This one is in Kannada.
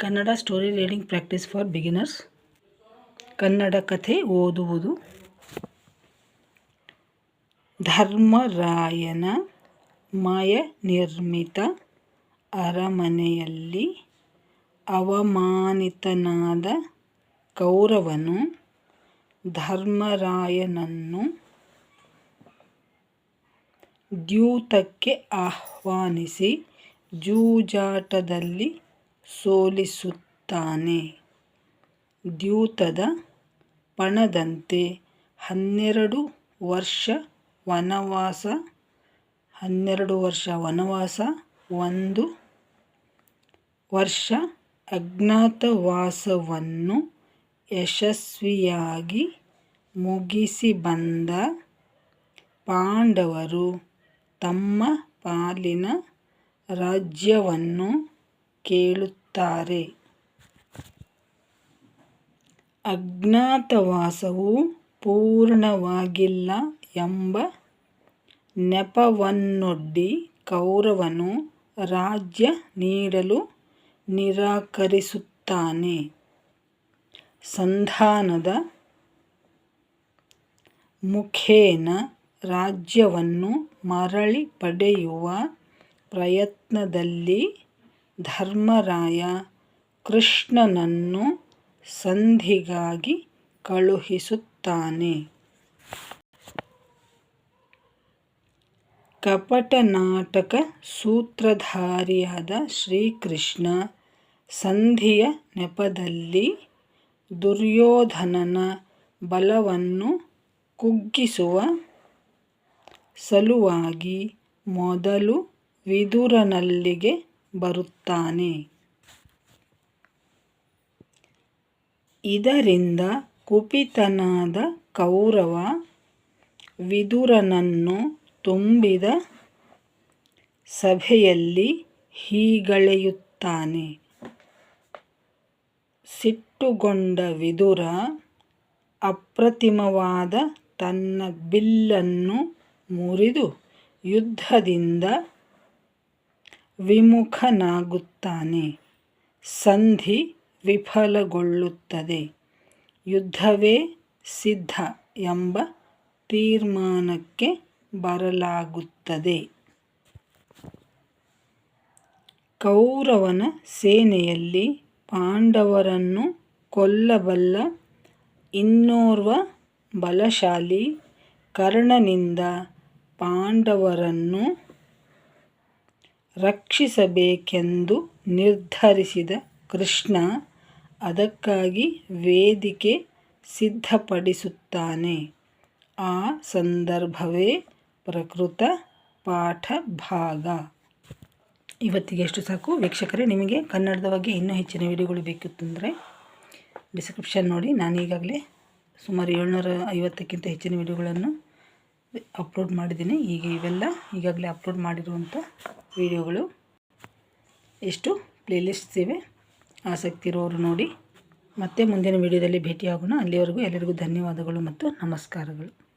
Kannada story reading practice for beginners Kannada ಕಥೆ ಓದುವುದು. ಧರ್ಮರಾಯನ ಮಾಯ ನಿರ್ಮಿತ ಅರಮನೆಯಲ್ಲಿ ಅವಮಾನಿತನಾದ ಕೌರವನು ಧರ್ಮರಾಯನನ್ನು ದ್ಯೂತಕ್ಕೆ ಆಹ್ವಾನಿಸಿ ಜೂಜಾಟದಲ್ಲಿ ಸೋಲಿಸುತ್ತಾನೆ. ದ್ಯೂತದ ಪಣದಂತೆ ಹನ್ನೆರಡು ವರ್ಷ ವನವಾಸ, ಹನ್ನೆರಡು ವರ್ಷ ವನವಾಸ, ಒಂದು ವರ್ಷ ಅಜ್ಞಾತವಾಸವನ್ನು ಯಶಸ್ವಿಯಾಗಿ ಮುಗಿಸಿ ಬಂದ ಪಾಂಡವರು ತಮ್ಮ ಪಾಲಿನ ರಾಜ್ಯವನ್ನು ಕೇಳುತ್ತಾರೆ ಅಜ್ಞಾತವಾಸವು ಪೂರ್ಣವಾಗಿಲ್ಲ ಎಂಬ ನೆಪವನ್ನೊಡ್ಡಿ ಕೌರವನು ರಾಜ್ಯ ನೀಡಲು ನಿರಾಕರಿಸುತ್ತಾನೆ. ಸಂಧಾನದ ಮುಖೇನ ರಾಜ್ಯವನ್ನು ಮರಳಿ ಪಡೆಯುವ ಪ್ರಯತ್ನದಲ್ಲಿ ಧರ್ಮರಾಯ ಕೃಷ್ಣನನ್ನು ಸಂಧಿಗಾಗಿ ಕಳುಹಿಸುತ್ತಾನೆ. ಕಪಟ ನಾಟಕ ಸೂತ್ರಧಾರಿಯಾದ ಶ್ರೀಕೃಷ್ಣ ಸಂಧಿಯ ನೆಪದಲ್ಲಿ ದುರ್ಯೋಧನನ ಬಲವನ್ನು ಕುಗ್ಗಿಸುವ ಸಲುವಾಗಿ ಮೊದಲು ವಿದುರನಲ್ಲಿಗೆ ಬರುತ್ತಾನೆ. ಇದರಿಂದ ಕುಪಿತನಾದ ಕೌರವ ವಿದುರನನ್ನು ತುಂಬಿದ ಸಭೆಯಲ್ಲಿ ಹೀಗಳೆಯುತ್ತಾನೆ. ಸಿಟ್ಟುಗೊಂಡ ವಿದುರ ಅಪ್ರತಿಮವಾದ ತನ್ನ ಬಿಲ್ಲನ್ನು ಮುರಿದು ಯುದ್ಧದಿಂದ ವಿಮುಖನಾಗುತ್ತಾನೆ. ಸಂಧಿ ವಿಫಲಗೊಳ್ಳುತ್ತದೆ. ಯುದ್ಧವೇ ಸಿದ್ಧ ಎಂಬ ತೀರ್ಮಾನಕ್ಕೆ ಬರಲಾಗುತ್ತದೆ. ಕೌರವನ ಸೇನೆಯಲ್ಲಿ ಪಾಂಡವರನ್ನು ಕೊಲ್ಲಬಲ್ಲ ಇನ್ನೋರ್ವ ಬಲಶಾಲಿ ಕರ್ಣನಿಂದ ಪಾಂಡವರನ್ನು ರಕ್ಷಿಸಬೇಕೆಂದು ನಿರ್ಧರಿಸಿದ ಕೃಷ್ಣ ಅದಕ್ಕಾಗಿ ವೇದಿಕೆ ಸಿದ್ಧಪಡಿಸುತ್ತಾನೆ. ಆ ಸಂದರ್ಭವೇ ಪ್ರಕೃತ ಪಾಠ ಭಾಗ ಇವತ್ತಿಗೆ ಎಷ್ಟು ಸಾಕು. ವೀಕ್ಷಕರೇ, ನಿಮಗೆ ಕನ್ನಡದ ಬಗ್ಗೆ ಇನ್ನೂ ಹೆಚ್ಚಿನ ವಿಡಿಯೋಗಳು ಬೇಕಿತ್ತಂದರೆ ಡಿಸ್ಕ್ರಿಪ್ಷನ್ ನೋಡಿ. ನಾನು ಈಗಾಗಲೇ ಸುಮಾರು ಏಳ್ನೂರ ಐವತ್ತಕ್ಕಿಂತ ಹೆಚ್ಚಿನ ವಿಡಿಯೋಗಳನ್ನು ಅಪ್ಲೋಡ್ ಮಾಡಿದ್ದೀನಿ. ಈಗ ಇವೆಲ್ಲ ಈಗಾಗಲೇ ಅಪ್ಲೋಡ್ ಮಾಡಿರುವಂಥ ವಿಡಿಯೋಗಳು ಎಷ್ಟು ಪ್ಲೇಲಿಸ್ಟ್ಸ್ ಇವೆ, ಆಸಕ್ತಿ ಇರೋರು ನೋಡಿ. ಮತ್ತೆ ಮುಂದಿನ ವಿಡಿಯೋದಲ್ಲಿ ಭೇಟಿಯಾಗೋಣ. ಅಲ್ಲಿವರೆಗೂ ಎಲ್ಲರಿಗೂ ಧನ್ಯವಾದಗಳು ಮತ್ತು ನಮಸ್ಕಾರಗಳು.